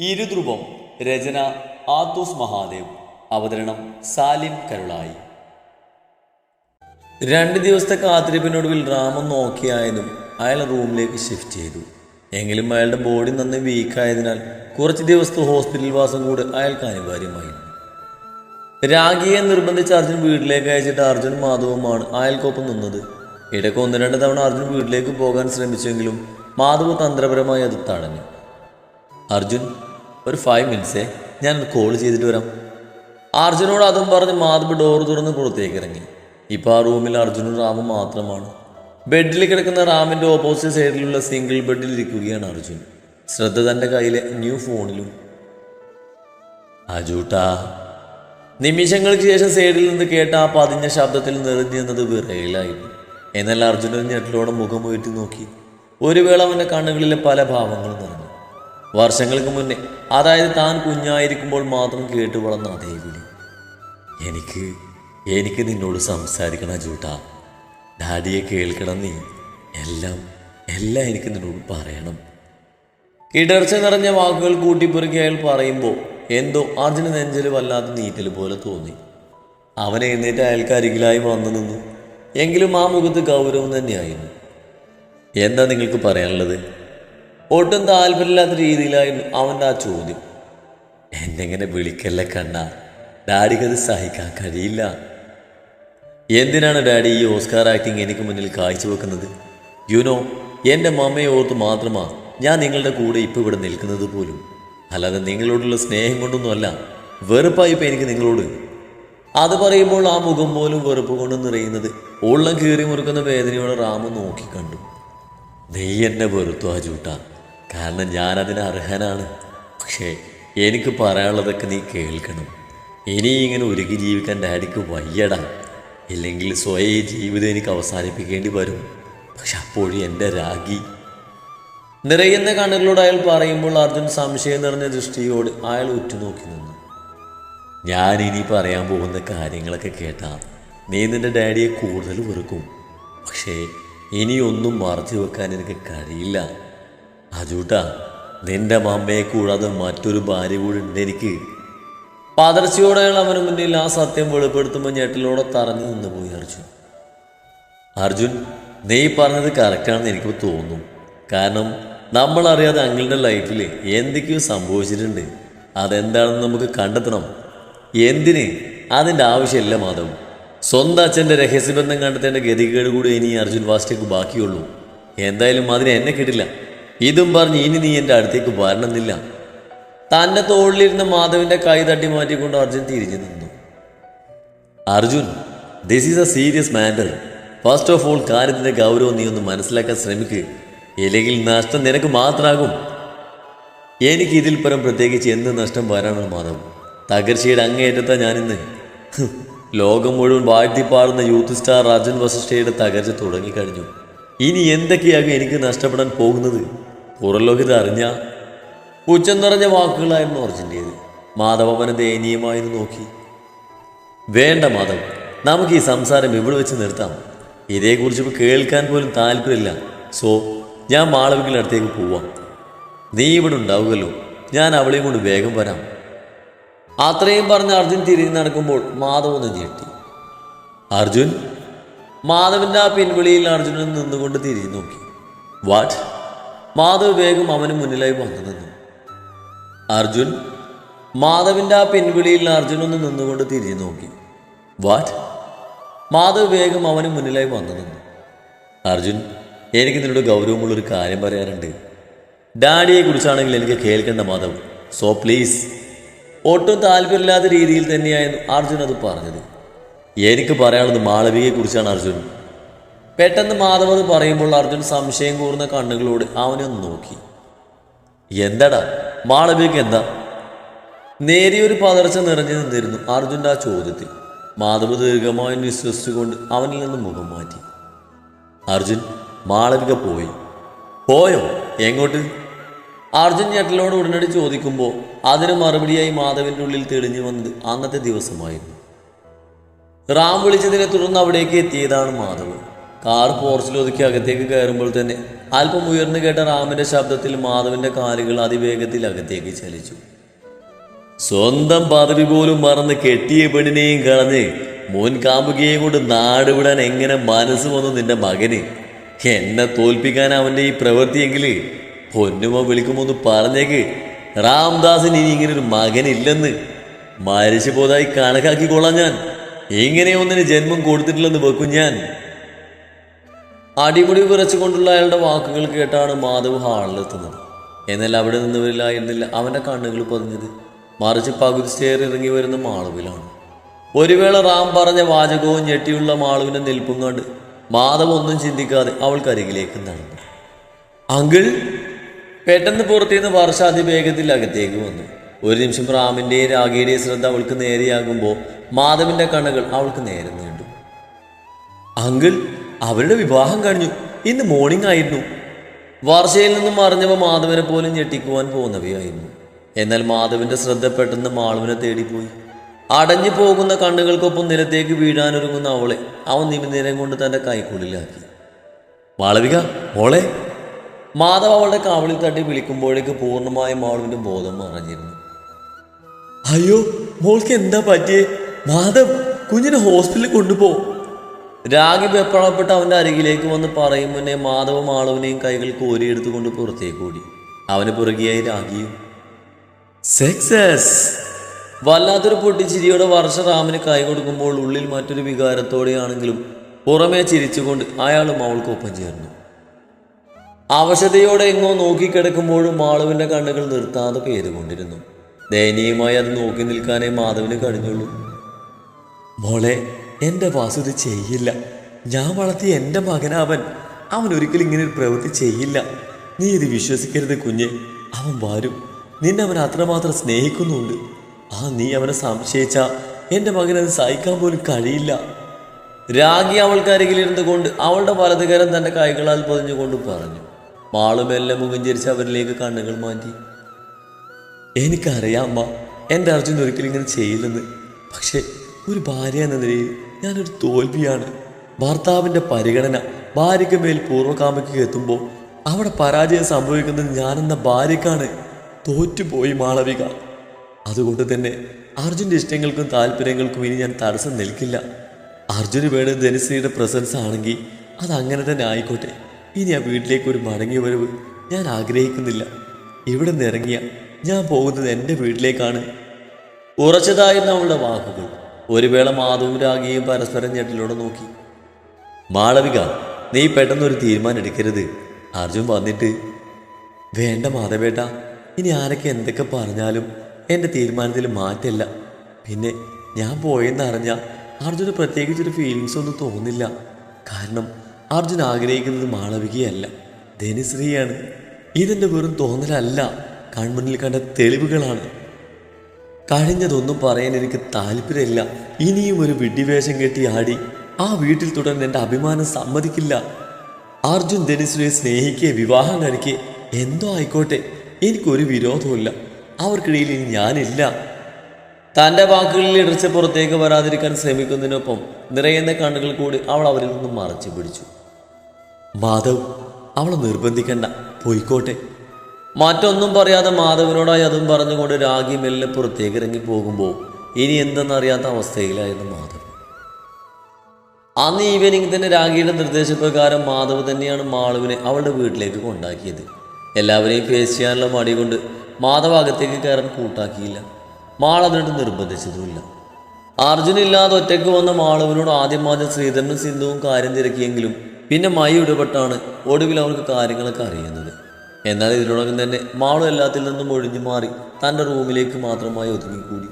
ഇരുധ്രുവം രചന ആത്തൂസ് മഹാദേവ്. അവതരണം സാലിം കരുളായി. രണ്ട് ദിവസത്തെ കാത്തിരിപ്പിനൊടുവിൽ രാമം നോക്കിയായതും അയാൾ റൂമിലേക്ക് ഷിഫ്റ്റ് ചെയ്തു. എങ്കിലും അയാളുടെ ബോഡി നന്ന് വീക്കായതിനാൽ കുറച്ച് ദിവസത്തെ ഹോസ്പിറ്റൽ വാസം കൂടെ അയാൾക്ക് അനിവാര്യമായിരുന്നു. രാഗിയെ നിർബന്ധിച്ച് അർജുൻ വീട്ടിലേക്ക് അയച്ചിട്ട് അർജുൻ മാധവുമാണ് അയാൾക്കൊപ്പം നിന്നത്. ഇടയ്ക്ക് ഒന്ന് രണ്ട് തവണ അർജുൻ വീട്ടിലേക്ക് പോകാൻ ശ്രമിച്ചെങ്കിലും മാധവ് തന്ത്രപരമായി അത് തടഞ്ഞു. അർജുൻ ഒരു ഫൈവ് മിനിറ്റ്സേ ഞാൻ കോൾ ചെയ്തിട്ട് വരാം. അർജുനോട് അതും പറഞ്ഞ് മാധവ് ഡോർ തുറന്ന് പുറത്തേക്ക് ഇറങ്ങി. ഇപ്പം ആ റൂമിൽ അർജുനും റാമും മാത്രമാണ്. ബെഡിൽ കിടക്കുന്ന റാമിന്റെ ഓപ്പോസിറ്റ് സൈഡിലുള്ള സിംഗിൾ ബെഡിൽ ഇരിക്കുകയാണ് അർജുൻ. ശ്രദ്ധ തന്റെ കയ്യിലെ ന്യൂ ഫോണിലും അജൂട്ടാ നിമിഷങ്ങൾക്ക് ശേഷം സൈഡിൽ നിന്ന് കേട്ട ആ പതിഞ്ഞ ശബ്ദത്തിൽ നിറഞ്ഞു നിന്നത് വിറയിലായിരുന്നു. എന്നാൽ അർജുനൻ ഞെട്ടിലോടെ മുഖം ഉയർത്തി നോക്കി. ഒരു വേള അവന്റെ കണ്ണുകളിലെ പല ഭാവങ്ങളും നിറഞ്ഞു. വർഷങ്ങൾക്ക് മുന്നേ. അതായത് താൻ കുഞ്ഞായിരിക്കുമ്പോൾ മാത്രം കേട്ടു വളർന്ന അതേ വിളി. എനിക്ക് എനിക്ക് നിന്നോട് സംസാരിക്കണം ചൂട്ട ഡാഡിയെ കേൾക്കണം നീ. എല്ലാം എല്ലാം എനിക്ക് നിന്നോട് പറയണം. ഇടർച്ച നിറഞ്ഞ വാക്കുകൾ കൂട്ടിപ്പെറുക്കി അയാൾ പറയുമ്പോൾ എന്തോ അർജുന നെഞ്ചൽ വല്ലാത്ത നീറ്റൽ പോലെ തോന്നി. അവൻ എഴുന്നേറ്റ് അയാൾക്ക് അരികിലായി വന്നു നിന്നു. എങ്കിലും ആ മുഖത്ത് ഗൗരവം തന്നെയായിരുന്നു. എന്താ നിങ്ങൾക്ക് പറയാനുള്ളത്? ഒട്ടും താല്പര്യമില്ലാത്ത രീതിയിലായിരുന്നു അവന്റെ ആ ചോദ്യം. എന്നെങ്ങനെ വിളിക്കല്ല കണ്ണ? ഡാഡിക്കത് സഹിക്കാൻ കഴിയില്ല. എന്തിനാണ് ഡാഡി ഈ ഓസ്കാർ ആക്ടിങ് എനിക്ക് മുന്നിൽ കാഴ്ചവെക്കുന്നത്? യുനോ എന്റെ മമ്മയെ ഓർത്ത് മാത്രമാ ഞാൻ നിങ്ങളുടെ കൂടെ ഇപ്പോൾ ഇവിടെ നിൽക്കുന്നത് പോലും. അല്ലാതെ നിങ്ങളോടുള്ള സ്നേഹം കൊണ്ടൊന്നുമല്ല വെറുപ്പായി ഇപ്പം എനിക്ക് നിങ്ങളോട്. അത് പറയുമ്പോൾ ആ മുഖം പോലും വെറുപ്പ് കൊണ്ട് നിറയുന്നത് ഉള്ളം കീറി മുറുക്കുന്ന വേദനയോടെ റാമു നോക്കിക്കണ്ടു. നീ എന്നെ വെറുത്തു ആ ചൂട്ട കാരണം ഞാൻ അതിന് അർഹനാണ്. പക്ഷേ എനിക്ക് പറയാനുള്ളതൊക്കെ നീ കേൾക്കണം. ഇനി ഇങ്ങനെ ഒരുക്കി ജീവിക്കാൻ ഡാഡിക്ക് വയ്യടാ. ഇല്ലെങ്കിൽ സ്വയം ഈ ജീവിതം എനിക്ക് അവസാനിപ്പിക്കേണ്ടി വരും. പക്ഷെ അപ്പോഴും എന്റെ രാഗി. നിറയുന്ന കണ്ണുകളോട് അയാൾ പറയുമ്പോൾ അർജുൻ സംശയം നിറഞ്ഞ ദൃഷ്ടിയോട് അയാൾ ഉറ്റുനോക്കി നിന്നു. ഞാൻ ഇനി പറയാൻ പോകുന്ന കാര്യങ്ങളൊക്കെ കേട്ടാ. നീ നിന്റെ ഡാഡിയെ കൂടുതൽ വെറുക്കും. പക്ഷേ ഇനിയൊന്നും മറച്ചു വെക്കാൻ എനിക്ക് കഴിയില്ല. അജൂട്ടാ നിന്റെ മമ്മയെ കൂടാതെ മറ്റൊരു ഭാര്യ കൂടെ ഉണ്ട് എനിക്ക്. പതർച്ചയോടെ അയാൾ അവന് മുന്നിൽ ആ സത്യം വെളിപ്പെടുത്തുമ്പോൾ ഞെട്ടിലൂടെ തറഞ്ഞു നിന്ന് പോയി അർജുൻ. അർജുൻ നീ പറഞ്ഞത് കറക്റ്റാണെന്ന് എനിക്ക് തോന്നുന്നു. കാരണം നമ്മൾ അറിയാതെ അങ്ങളുടെ ലൈഫിൽ എന്തൊക്കെയോ സംഭവിച്ചിട്ടുണ്ട്. അതെന്താണെന്ന് നമുക്ക് കണ്ടെത്തണം. എന്തിന്? അതിന്റെ ആവശ്യമില്ല മാധവ്. സ്വന്തം അച്ഛന്റെ രഹസ്യബന്ധം കണ്ടെത്തേണ്ട ഗതികേട് കൂടി ഇനി അർജുൻ വാസ്റ്റേക്ക് ബാക്കിയുള്ളൂ. എന്തായാലും അതിന് എന്നെ കിട്ടില്ല. ഇതും പറഞ്ഞ് ഇനി നീ എന്റെ അടുത്തേക്ക് വരണമെന്നില്ല. തന്റെ തോളിലിരുന്ന മാധവിന്റെ കൈ തട്ടി മാറ്റിക്കൊണ്ട് അർജുൻ തിരിഞ്ഞു നിന്നു. Arjun this is a serious matter first of all കാര്യത്തിന്റെ ഗൗരവം നീ ഒന്ന് മനസ്സിലാക്കാൻ ശ്രമിക്ക്. ഇല്ലെങ്കിൽ നഷ്ടം നിനക്ക് മാത്രമാകും. എനിക്ക് ഇതിൽ പരം പ്രത്യേകിച്ച് എന്ത് നഷ്ടം വരാനാണ് മാധവ്? തകർച്ചയുടെ അങ്ങേയറ്റത്താ ഞാനിന്ന്. ലോകം മുഴുവൻ വാഴ്ത്തിപ്പാടുന്ന യൂത്ത് സ്റ്റാർ അർജുൻ വസിഷ്ഠയുടെ തകർച്ച തുടങ്ങിക്കഴിഞ്ഞു. ഇനി എന്തൊക്കെയാകും എനിക്ക് നഷ്ടപ്പെടാൻ പോകുന്നത്? പുറംലോകത്ത് അറിഞ്ഞ പുച്ഛം നിറഞ്ഞ വാക്കുകളായിരുന്നു അർജുന്റേത്. മാധവ് ദയനീയമായിരുന്നു ദയനീയമായി നോക്കി. വേണ്ട മാധവ് നമുക്ക് ഈ സംസാരം ഇവിടെ വെച്ച് നിർത്താം. ഇതേക്കുറിച്ച് കേൾക്കാൻ പോലും താല്പര്യമില്ല. സോ ഞാൻ മാളവികളുടെ അടുത്തേക്ക് പോവാം. നീ ഇവിടെ ഉണ്ടാവുമല്ലോ ഞാൻ അവളെയും കൊണ്ട് വേഗം വരാം. അത്രയും പറഞ്ഞ് അർജുൻ തിരിഞ്ഞ് നടക്കുമ്പോൾ മാധവ് ഒന്ന് ഞെട്ടി. അർജുൻ? മാധവിന്റെ ആ പിൻവിളിയിൽ അർജുനൻ നിന്നുകൊണ്ട് തിരിഞ്ഞു നോക്കി. വാട്ട് മാധവ് വേഗം അവന് മുന്നിലായി വന്നു നിന്നു അർജുൻ മാധവിന്റെ ആ പിൻവിളിയിൽ അർജുൻ ഒന്ന് നിന്നുകൊണ്ട് തിരിഞ്ഞു നോക്കി. വാട്ട് മാധവ് വേഗം അവന് മുന്നിലായി വന്നു നിന്നു അർജുൻ എനിക്ക് നിന്നോട് ഗൗരവമുള്ളൊരു കാര്യം പറയാനുണ്ട്. ഡാഡിയെ കുറിച്ചാണെങ്കിൽ എനിക്ക് കേൾക്കേണ്ട മാധവ്. സോ പ്ലീസ് ഒട്ടും താല്പര്യമില്ലാത്ത രീതിയിൽ തന്നെയായിരുന്നു അർജുൻ അത് പറഞ്ഞത്. എനിക്ക് പറയാനുള്ളത് മാളവികയെ കുറിച്ചാണ് അർജുൻ. പെട്ടെന്ന് മാധവ് അത് പറയുമ്പോൾ അർജുൻ സംശയം കൂർന്ന കണ്ണുകളോട് അവനെ നോക്കി. എന്താടാ? മാളവിക്ക് എന്താ? നേരിയൊരു പതർച്ച നിറഞ്ഞു നിന്നിരുന്നു അർജുന്റെ ആ ചോദ്യത്തിൽ. മാധവ് ദീർഘമായി നിശ്വസിച്ചുകൊണ്ട് അവനിൽ നിന്ന് മുഖം മാറ്റി. അർജുൻ മാളവിക പോയി. പോയോ? എങ്ങോട്ട്? അർജുൻ ഞെട്ടലോട് ഉടനടി ചോദിക്കുമ്പോൾ അതിന് മറുപടിയായി മാധവിന്റെ ഉള്ളിൽ തെളിഞ്ഞു വന്നത് അന്നത്തെ ദിവസമായിരുന്നു. റാം വിളിച്ചതിനെ തുടർന്ന് അവിടേക്ക് എത്തിയതാണ് മാധവ്. കാർ പോർച്ചിലൊതുക്കി അകത്തേക്ക് കയറുമ്പോൾ തന്നെ അല്പം ഉയർന്നു കേട്ട റാമിന്റെ ശബ്ദത്തിൽ മാധവന്റെ കാലുകൾ അതിവേഗത്തിൽ അകത്തേക്ക് ചലിച്ചു. സ്വന്തം പദവി പോലും മറന്ന് കെട്ടിയ പെണ്ണിനെയും കളഞ്ഞ് മോൻ കാമുകയെയും കൊണ്ട് നാട് വിടാൻ എങ്ങനെ മനസ്സ് വന്നു നിന്റെ മകന്? എന്നെ തോൽപ്പിക്കാൻ അവന്റെ ഈ പ്രവൃത്തിയെങ്കിൽ പൊന്നുമോ വിളിക്കുമോന്ന് പറഞ്ഞേക്ക്. റാംദാസിന് ഇനി ഇങ്ങനെ ഒരു മകനില്ലെന്ന് മരിച്ചു പോതായി കണക്കാക്കിക്കൊള്ളാം ഞാൻ. ഇങ്ങനെ ഒന്നിന് ജന്മം കൊടുത്തിട്ടില്ലെന്ന് വെക്കും ഞാൻ. അടിമുടി വിറച്ചുകൊണ്ടുള്ള അയാളുടെ വാക്കുകൾ കേട്ടാണ് മാധവ് ഹാളിലെത്തുന്നത് എന്നാൽ അവിടെ നിന്നവരിലായിരുന്നില്ല അവന്റെ കണ്ണുകൾ പതിഞ്ഞത്. മറിച്ച് പകുതി സ്റ്റെയർ ഇറങ്ങി വരുന്ന മാളുവിലാണ്. ഒരു വേള റാം പറഞ്ഞ വാചകവും ഞെട്ടിയുള്ള മാളുവിനെ നിൽപ്പും കണ്ട് മാധവ് ഒന്നും ചിന്തിക്കാതെ അവൾക്കരികിലേക്ക് നടന്നു. അങ്കിൾ പെട്ടെന്ന് പുറത്തുനിന്ന് വർഷ അതിവേഗത്തിൽ അകത്തേക്ക് വന്നു. ഒരു നിമിഷം റാമിന്റെയും രാഗിയുടെയും ശ്രദ്ധ അവൾക്ക് നേരെയാകുമ്പോൾ മാധവിന്റെ കണ്ണുകൾ അവൾക്ക് നേരെ നീണ്ടു അങ്കിൾ അവരുടെ വിവാഹം കഴിഞ്ഞു. ഇന്ന് മോർണിംഗ് ആയിരുന്നു. വാർഷയിൽ നിന്നും മറിഞ്ഞവ മാധവനെ പോലും ഞെട്ടിക്കുവാൻ പോകുന്നവയായിരുന്നു. എന്നാൽ മാധവന്റെ ശ്രദ്ധ പെട്ടെന്ന് മാളുവിനെ തേടിപ്പോയി. അടഞ്ഞു പോകുന്ന കണ്ണുകൾക്കൊപ്പം നിലത്തേക്ക് വീഴാനൊരുങ്ങുന്ന അവളെ അവൻ നിമിനേരം കൊണ്ട് തന്റെ കൈക്കുള്ളിലാക്കി. മാളവിക ഓളെ മാധവ അവളുടെ കാവളിൽ തട്ടി വിളിക്കുമ്പോഴേക്ക് പൂർണമായും മാളുവിന്റെ ബോധം മറഞ്ഞിരുന്നു. അയ്യോ മോൾക്ക് എന്താ പറ്റിയേ? മാധവ് കുഞ്ഞിനെ ഹോസ്പിറ്റലിൽ കൊണ്ടുപോ. രാഗി വെപ്രാളപ്പെട്ട് അവന്റെ അരികിലേക്ക് വന്ന് പറയും മുന്നേ മാധവ ആളുവിനെയും കൈകൾ കോരിയെടുത്തുകൊണ്ട് പുറത്തേക്ക് ഓടി. അവന് പുറകെയായി രാഗിയും സക്സസ്! വല്ലാത്തൊരു പൊട്ടിച്ചിരിയോടെ വർഷ റാമിന് കൈ കൊടുക്കുമ്പോൾ ഉള്ളിൽ മറ്റൊരു വികാരത്തോടെയാണെങ്കിലും പുറമേ ചിരിച്ചുകൊണ്ട് അയാളും അവൾക്കൊപ്പം ചേർന്നു. അവശതയോടെ എങ്ങോ നോക്കിക്കിടക്കുമ്പോഴും മാളുവിന്റെ കണ്ണുകൾ നിർത്താതെ പെയ്തുകൊണ്ടിരുന്നു ദയനീയമായി അത് നോക്കി നിൽക്കാനേ മാധവിന് കഴിഞ്ഞുള്ളൂ. മോളെ എന്റെ വാസു ഇത് ചെയ്യില്ല. ഞാൻ വളർത്തിയ എന്റെ മകനവൻ അവൻ ഒരിക്കലും ഇങ്ങനെ ഒരു പ്രവൃത്തി ചെയ്യില്ല. നീ ഇത് വിശ്വസിക്കരുത് കുഞ്ഞെ. അവൻ വരും. നിന്നെ അവൻ അത്രമാത്രം സ്നേഹിക്കുന്നുണ്ട്. ആ നീ അവനെ സംശയിച്ച എന്റെ മകനത് സഹിക്കാൻ പോലും കഴിയില്ല. രാഗി അവൾക്ക് അരികിലിരുന്നു കൊണ്ട് അവളുടെ വലതുകരം തന്റെ കൈകളാൽ പൊതിഞ്ഞുകൊണ്ട് പറഞ്ഞു മാളുമെല്ലാം മുഖഞ്ചരിച്ച് ചിരിച്ച് അവരിലേക്ക് കണ്ണുകൾ മാറ്റി. എനിക്കറിയാം അമ്മ. എന്റെ അർജുൻ ഒരിക്കലും ഇങ്ങനെ ചെയ്യില്ലെന്ന്. പക്ഷെ ഒരു ഭാര്യ എന്ന നിലയിൽ ഞാനൊരു തോൽവിയാണ്. ഭർത്താവിന്റെ പരിഗണന ഭാര്യയ്ക്ക് മേൽ പൂർവകാമയ്ക്ക് എത്തുമ്പോൾ അവിടെ പരാജയം സംഭവിക്കുന്നത് ഞാനെന്ന ഭാര്യക്കാണ് തോറ്റുപോയി മാളവിക. അതുകൊണ്ട് തന്നെ അർജുന്റെ ഇഷ്ടങ്ങൾക്കും താല്പര്യങ്ങൾക്കും ഇനി ഞാൻ തടസ്സം നിൽക്കില്ല. അർജുന് വേണ്ടത് ധനശ്രീയുടെ പ്രസൻസ് ആണെങ്കിൽ അത് അങ്ങനെ തന്നെ ആയിക്കോട്ടെ. ഇനി ആ വീട്ടിലേക്ക് ഒരു മടങ്ങി വരവ് ഞാൻ ആഗ്രഹിക്കുന്നില്ല. ഇവിടെ നിന്ന് ഇറങ്ങിയ ഞാൻ പോകുന്നത് എന്റെ വീട്ടിലേക്കാണ്. ഉറച്ചതായിരുന്നു അവളുടെ വാക്കുകൾ. ഒരു വേള മാധവും രാഗിയും പരസ്പരം ഞെട്ടിലൂടെ നോക്കി. മാളവിക നീ പെട്ടെന്നൊരു തീരുമാനം എടുക്കരുത് അർജുൻ വന്നിട്ട് വേണ്ട മാധവേട്ട ഇനി ആരൊക്കെ എന്തൊക്കെ പറഞ്ഞാലും എന്റെ തീരുമാനത്തിൽ മാറ്റമില്ല. പിന്നെ ഞാൻ പോയെന്ന് അറിഞ്ഞാൽ അർജുന് പ്രത്യേകിച്ചൊരു ഫീലിങ്സ് ഒന്നും തോന്നില്ല കാരണം അർജുൻ ആഗ്രഹിക്കുന്നത് മാളവികയല്ല ധനുശ്രീയാണ്. ഇതെന്റെ വെറും തോന്നലല്ല. കൺമുന്നിൽ കണ്ട തെളിവുകളാണ്. കഴിഞ്ഞതൊന്നും പറയാൻ എനിക്ക് താല്പര്യമില്ല. ഇനിയും ഒരു വിഡ്ഢിവേഷം കെട്ടി ആടി. ആ വീട്ടിൽ തുടർന്ന് എന്റെ അഭിമാനം സമ്മതിക്കില്ല. അർജുൻ ധനുസിനെ സ്നേഹിക്കുക വിവാഹം കഴിക്കുക എന്തോ ആയിക്കോട്ടെ. എനിക്കൊരു വിരോധമില്ല അവർക്കിടയിൽ ഇനി ഞാനില്ല. തന്റെ വാക്കുകളിൽ ഇടർച്ച പുറത്തേക്ക് വരാതിരിക്കാൻ ശ്രമിക്കുന്നതിനൊപ്പം നിറയുന്ന കണ്ണുകൾ കൂടി അവൾ അവരിൽ നിന്നും മറച്ചു പിടിച്ചു. മാധവ് അവളെ നിർബന്ധിക്കണ്ട. പോയിക്കോട്ടെ. മറ്റൊന്നും പറയാതെ മാധവനോടായി അതും പറഞ്ഞുകൊണ്ട് രാഗി മെല്ലെ പുറത്തേക്ക് ഇറങ്ങി പോകുമ്പോൾ ഇനി എന്തെന്നറിയാത്ത അവസ്ഥയിലായിരുന്നു മാധവ് അന്ന് ഈവനിങ് തന്നെ രാഗിയുടെ നിർദ്ദേശപ്രകാരം മാധവ് തന്നെയാണ് മാളുവിനെ അവളുടെ വീട്ടിലേക്ക് കൊണ്ടാക്കിയത്. എല്ലാവരെയും ഫേസ് ചെയ്യാനുള്ള മടി കൊണ്ട് മാധവ് അകത്തേക്ക് കയറാൻ കൂട്ടാക്കിയില്ല. മാൾ അതിനിട്ട് നിർബന്ധിച്ചതുമില്ല. അർജുൻ ഇല്ലാതെ ഒറ്റയ്ക്ക് വന്ന മാളവിനോട് ആദ്യം ആദ്യം ശ്രീധരനും സിന്ധുവും കാര്യം തിരക്കിയെങ്കിലും പിന്നെ മൈ ഇടപെട്ടാണ് ഒടുവിൽ അവർക്ക് കാര്യങ്ങളൊക്കെ അറിയുന്നത്. എന്നാൽ ഇതിനോടകം തന്നെ മാളും എല്ലാത്തിൽ നിന്നും ഒഴിഞ്ഞു മാറി തന്റെ റൂമിലേക്ക് മാത്രമായി ഒതുങ്ങിക്കൂടി.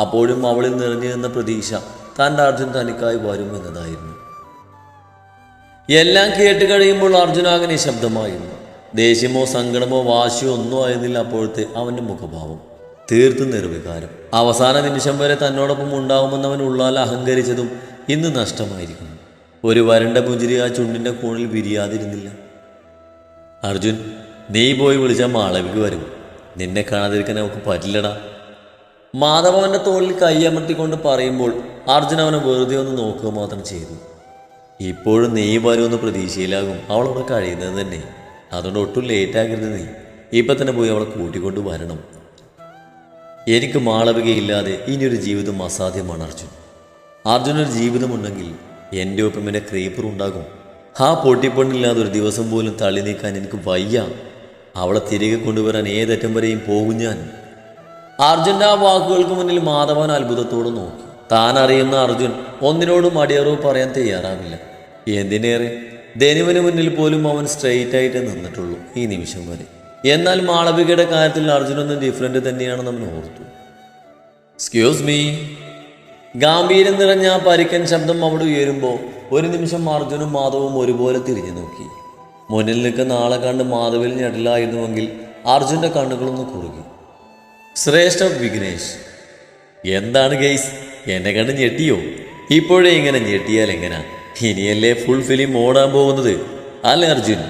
അപ്പോഴും അവളിൽ നിറഞ്ഞു നിന്ന പ്രതീക്ഷ തന്റെ അർജുൻ തനിക്കായി വരും എന്നതായിരുന്നു. എല്ലാം കേട്ട് കഴിയുമ്പോൾ അർജുനാകെ നിശബ്ദമായിരുന്നു ദേഷ്യമോ സങ്കടമോ വാശിയോ ഒന്നും ആയിരുന്നില്ല അപ്പോഴത്തെ അവന്റെ മുഖഭാവം. തീർത്തും നിർവികാരം. അവസാന നിമിഷം വരെ തന്നോടൊപ്പം ഉണ്ടാവുമെന്ന് അവൻ ഉള്ളാൽ അഹങ്കരിച്ചതും ഇന്ന് നഷ്ടമായിരിക്കുന്നു. ഒരു വരണ്ട പുഞ്ചിരി ആ ചുണ്ടിന്റെ കോണിൽ വിരിയാതിരുന്നില്ല. അർജുൻ നീ പോയി വിളിച്ചാൽ മാളവിക്ക് വരും. നിന്നെ കാണാതിരിക്കാൻ നമുക്ക് പറ്റില്ലടാ. മാധവന്റെ തോളിൽ കൈയമർത്തിക്കൊണ്ട് പറയുമ്പോൾ അർജുൻ അവനെ വെറുതെ ഒന്ന് നോക്കുക മാത്രം ചെയ്തു. ഇപ്പോഴും നീ വരുമെന്ന് പ്രതീക്ഷയിലാകും അവളവിടെ കഴിയുന്നത് തന്നെ. അതുകൊണ്ട് ഒട്ടും ലേറ്റ് ആകരുത് നീ. ഇപ്പം തന്നെ പോയി അവളെ കൂട്ടിക്കൊണ്ട് വരണം. എനിക്ക് മാളവികയില്ലാതെ ഇനിയൊരു ജീവിതം അസാധ്യമാണ് അർജുൻ. അർജുനൊരു ജീവിതമുണ്ടെങ്കിൽ എന്റെ ഒപ്പം എന്റെ ക്രീപ്പർ ഉണ്ടാകും. ആ പൊട്ടിപ്പെണ്ണില്ലാതെ ഒരു ദിവസം പോലും തള്ളി നീക്കാൻ എനിക്ക് വയ്യ. അവളെ തിരികെ കൊണ്ടുവരാൻ ഏതറ്റം വരെയും പോകും ഞാൻ. അർജുന്റെ ആ വാക്കുകൾക്ക് മുന്നിൽ മാധവൻ അത്ഭുതത്തോട് നോക്കി. താൻ അറിയുന്ന അർജുൻ ഒന്നിനോടും അടിയറവ് പറയാൻ തയ്യാറാവില്ല. എന്തിനേറെ? ധനുവിന് മുന്നിൽ പോലും അവൻ സ്ട്രെയിറ്റ് ആയിട്ട് നിന്നിട്ടുള്ളൂ ഈ നിമിഷം വരെ. എന്നാൽ മാളവികയുടെ കാര്യത്തിൽ അർജുനൊന്നും ഡിഫറെന്റ് തന്നെയാണെന്ന് അവൻ ഓർത്തു. എക്സ്ക്യൂസ് മീ ഗാംഭീര്യം നിറഞ്ഞ ആ പരിക്കൻ ശബ്ദം അവിടെ ഉയരുമ്പോൾ ഒരു നിമിഷം അർജുനും മാധവും ഒരുപോലെ തിരിഞ്ഞു നോക്കി. മുന്നിൽ നിൽക്കുന്ന ആളെ കണ്ട് മാധവിൽ ഞെടലായിരുന്നുവെങ്കിൽ അർജുന്റെ കണ്ണുകളൊന്ന് കുറുകി. ശ്രേഷ്ഠ വിഘ്നേഷ് എന്താണ് ഗെയ്സ്? എന്നെ കണ്ട് ഞെട്ടിയോ? ഇപ്പോഴേ ഇങ്ങനെ ഞെട്ടിയാൽ എങ്ങനാ? ഇനിയല്ലേ ഫുൾ ഫിലിം ഓടാൻ പോകുന്നത് അല്ലേ അർജുൻ?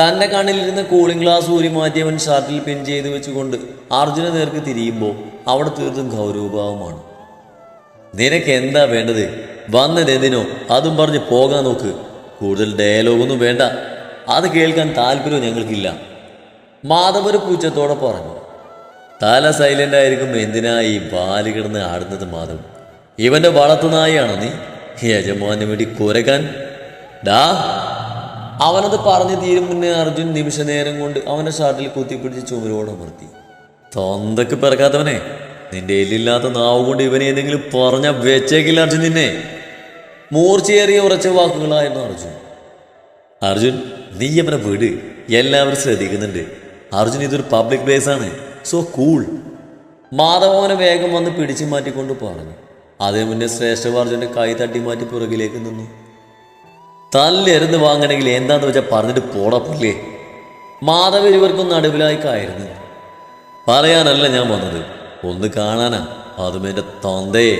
തന്റെ കണ്ണിലിരുന്ന കൂളിംഗ് ഗ്ലാസ് ഊരി മാറ്റിയവൻ ഷർട്ടിൽ പിൻ ചെയ്ത് വെച്ചുകൊണ്ട് അർജുന നേർക്ക് തിരിയുമ്പോൾ അവിടെ തീർത്തും ഗൗരവഭാവമാണ്. നിനക്ക് എന്താ വേണ്ടത്? വന്നതെന്തിനോ? അതും പറഞ്ഞ് പോകാൻ നോക്ക്. കൂടുതൽ ഡയലോഗൊന്നും വേണ്ട. അത് കേൾക്കാൻ താല്പര്യവും ഞങ്ങൾക്കില്ല. മാധവര് പൂച്ചത്തോടെ പറഞ്ഞു. തല സൈലന്റ് ആയിരിക്കും എന്തിനാ ഈ ബാൽ കിടന്ന് ആടുന്നത് മാധവ്? ഇവന്റെ വളർത്തുനായാണോ നീ? യജമാന് വേണ്ടി കുരക്കാൻ ഡാ അവനത് പറഞ്ഞു തീരും മുന്നേ അർജുൻ നിമിഷ നേരം കൊണ്ട് അവന്റെ ഷർട്ടിൽ കുത്തിപ്പിടിച്ച് ചുമരോട് അമർത്തി. തൊന്തക്ക് പിറക്കാത്തവനെ നിന്റെ എല്ലില്ലാത്ത നാവ് കൊണ്ട് ഇവനെ എന്തെങ്കിലും പറഞ്ഞ വെച്ചേക്കില്ല അർജുൻ നിന്നെ. മൂർച്ചയേറിയ ഉറച്ച വാക്കുകളായിരുന്നു അർജുൻ. അർജുൻ നീ അവനെ വീട്. എല്ലാവരും ശ്രദ്ധിക്കുന്നുണ്ട്. അർജുൻ ഇതൊരു പബ്ലിക് പ്ലേസ് ആണ്. സോ കൂൾ മാധവനെ വേഗം വന്ന് പിടിച്ചു മാറ്റിക്കൊണ്ട് പറഞ്ഞു. അതേ മുന്നേ ശ്രേഷ്ഠ അർജുന്റെ കൈ തട്ടി മാറ്റി പുറകിലേക്ക് നിന്നു. തല്ലെരുന്ന് വാങ്ങണമെങ്കിൽ എന്താന്ന് വെച്ചാൽ പറഞ്ഞിട്ട് പോടപ്പില്ലേ പുല്ലേ മാധവ് ഇരുവർക്കും നടുവിലായി കായിരുന്നു പറയാനല്ല ഞാൻ വന്നത്. ഒന്ന് കാണാനാ. അതും എന്റെ തൊന്തയെ.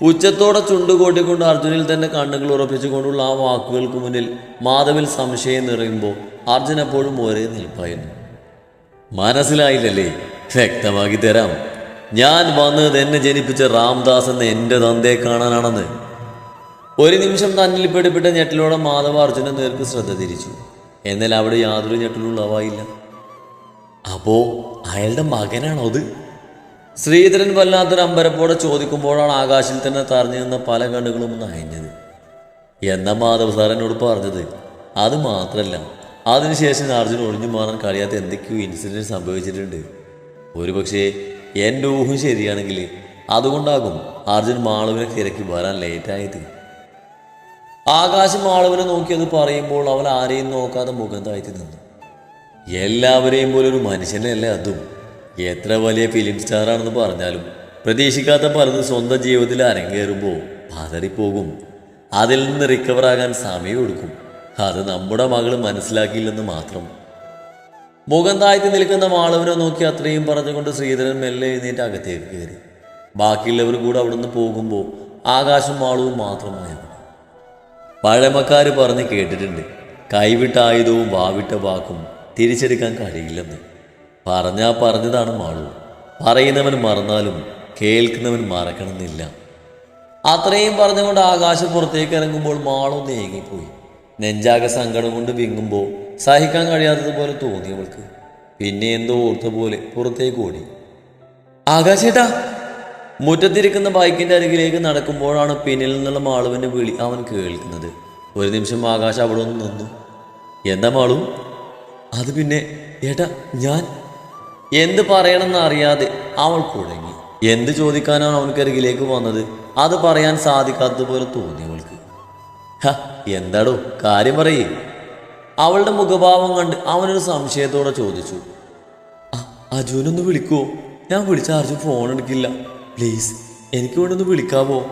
പുച്ഛത്തോടെ ചുണ്ടുകൂട്ടിക്കൊണ്ട് അർജുനിൽ തന്നെ കണ്ണുകൾ ഉറപ്പിച്ചുകൊണ്ടുള്ള ആ വാക്കുകൾക്ക് മുന്നിൽ മാധവിൽ സംശയം നിറയുമ്പോൾ അർജുൻ എപ്പോഴും ഒരേ നിൽപ്പായിരുന്നു. മനസ്സിലായില്ലല്ലേ? വ്യക്തമാക്കി തരാം. ഞാൻ വന്നത് എന്നെ ജനിപ്പിച്ച രാംദാസ് എന്ന എന്റെ തന്തയെ കാണാനാണെന്ന്. ഒരു നിമിഷം തന്നിൽ പിടിപ്പെട്ട ഞെട്ടിലൂടെ മാധവ അർജുന നേർക്ക് ശ്രദ്ധ തിരിച്ചു. എന്നാൽ അവിടെ യാതൊരു ഞെട്ടിലുള്ളവായില്ല അപ്പോ അയാളുടെ മകനാണോ അത്? ശ്രീധരൻ വല്ലാത്തൊരു അമ്പരപ്പോടെ ചോദിക്കുമ്പോഴാണ് ആകാശിൽ തന്നെ തറഞ്ഞു നിന്ന പല കണ്ണുകളും ഒന്ന് അയഞ്ഞത് എന്നാ മാധവ് സാറിനോട് പറഞ്ഞത്? അത് മാത്രല്ല അതിനുശേഷം അർജുൻ ഒഴിഞ്ഞു മാറാൻ കഴിയാത്ത എന്തൊക്കെയോ ഇൻസിഡന്റ് സംഭവിച്ചിട്ടുണ്ട്. ഒരുപക്ഷേ എന്റെ ഊഹം ശരിയാണെങ്കിൽ അതുകൊണ്ടാകും അർജുൻ മാളവിനെ തിരക്കി വരാൻ ലേറ്റായത്. ആകാശം മാളവിനെ നോക്കിയത് പറയുമ്പോൾ അവൾ ആരെയും നോക്കാതെ മുഖം താഴ്ത്തി നിന്നു. എല്ലാവരെയും പോലെ ഒരു മനുഷ്യനല്ലേ അതും. എത്ര വലിയ ഫിലിം സ്റ്റാർ ആണെന്ന് പറഞ്ഞാലും പ്രതീക്ഷിക്കാത്ത പലതും സ്വന്തം ജീവിതത്തിൽ അരങ്ങേറുമ്പോൾ പതറിപ്പോകും. അതിൽ നിന്ന് റിക്കവറാകാൻ സമയം എടുക്കും. അത് നമ്മുടെ മകൾ മനസ്സിലാക്കിയില്ലെന്ന് മാത്രം. മുഖം താഴ്ത്തി നിൽക്കുന്ന മാളവനെ നോക്കി അത്രയും പറഞ്ഞുകൊണ്ട് ശ്രീധരൻ മെല്ലെ എഴുന്നേറ്റ് അകത്തേക്ക് കയറി. ബാക്കിയുള്ളവർ കൂടെ അവിടുന്ന് പോകുമ്പോൾ ആകാശം മാളവും മാത്രമായിരുന്നു പഴമക്കാർ പറഞ്ഞ് കേട്ടിട്ടുണ്ട് കൈവിട്ട ആയുധവും വാവിട്ട വാക്കും തിരിച്ചെടുക്കാൻ കഴിയില്ലെന്ന്. പറഞ്ഞാ പറഞ്ഞതാണ് മാളു. പറയുന്നവൻ മറന്നാലും കേൾക്കുന്നവൻ മറക്കണമെന്നില്ല. അത്രയും പറഞ്ഞുകൊണ്ട് ആകാശം പുറത്തേക്ക് ഇറങ്ങുമ്പോൾ മാളു നീങ്ങിപ്പോയി. നെഞ്ചാകെ സങ്കടം കൊണ്ട് വിങ്ങുമ്പോൾ സഹിക്കാൻ കഴിയാത്തതുപോലെ തോന്നി അവൾക്ക്. പിന്നെ എന്തോ ഓർത്ത പോലെ പുറത്തേക്ക് ഓടി. ആകാശേട്ടാ മുറ്റത്തിരിക്കുന്ന ബൈക്കിന്റെ അരികിലേക്ക് നടക്കുമ്പോഴാണ് പിന്നിൽ നിന്നുള്ള മാളുവിന്റെ വിളി അവൻ കേൾക്കുന്നത്. ഒരു നിമിഷം ആകാശം അവിടെ ഒന്ന് നിന്നു. എന്താ മാളു? അത് പിന്നെ ഏട്ടാ ഞാൻ എന്ത് പറയണമെന്ന് അറിയാതെ അവൾ കുഴങ്ങി. എന്ത് ചോദിക്കാനാണ് അവൻക്കരികിലേക്ക് വന്നത്? അത് പറയാൻ സാധിക്കാത്തതുപോലെ തോന്നി അവൾക്ക്. ഹ എന്താടോ കാര്യം പറയേ. അവളുടെ മുഖഭാവം കണ്ട് അവനൊരു സംശയത്തോടെ ചോദിച്ചു. "അ- അജുനൊന്ന് വിളിക്കുവോ ഞാൻ വിളിച്ച അർജുൻ ഫോൺ എടുക്കില്ല. പ്ലീസ് എനിക്ക് വേണ്ടി ഒന്ന് വിളിക്കാവോ?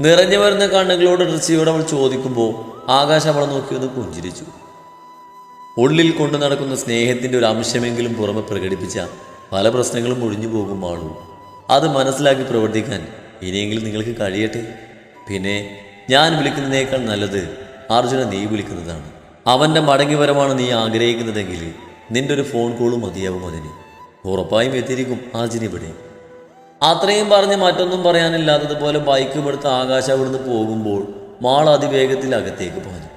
നിറഞ്ഞു വരുന്ന കണ്ണുകളോട് റിസീവോട് അവൾ ചോദിക്കുമ്പോൾ ആകാശം അവളെ നോക്കി ഒന്ന് പുഞ്ചിരിച്ചു. ഉള്ളിൽ കൊണ്ടു നടക്കുന്ന സ്നേഹത്തിന്റെ ഒരു അംശമെങ്കിലും പുറമെ പ്രകടിപ്പിച്ച പല പ്രശ്നങ്ങളും ഒഴിഞ്ഞു പോകുമ്പോൾ അത് മനസ്സിലാക്കി പ്രവർത്തിക്കാൻ ഇനിയെങ്കിലും നിങ്ങൾക്ക് കഴിയട്ടെ. പിന്നെ ഞാൻ വിളിക്കുന്നതിനേക്കാൾ നല്ലത് അർജുന നീ വിളിക്കുന്നതാണ്. അവന്റെ മടങ്ങിവരമാണ് നീ ആഗ്രഹിക്കുന്നതെങ്കിൽ നിന്റെ ഒരു ഫോൺ കോളും മതിയാവും അതിന്. ഉറപ്പായും എത്തിയിരിക്കും അർജുന ഇവിടെ. അത്രയും പറഞ്ഞ് മറ്റൊന്നും പറയാനില്ലാത്തതുപോലെ ബൈക്കും എടുത്ത് ആകാശം അവിടുന്ന് പോകുമ്പോൾ മാൾ അതിവേഗത്തിൽ അകത്തേക്ക് പാഞ്ഞു.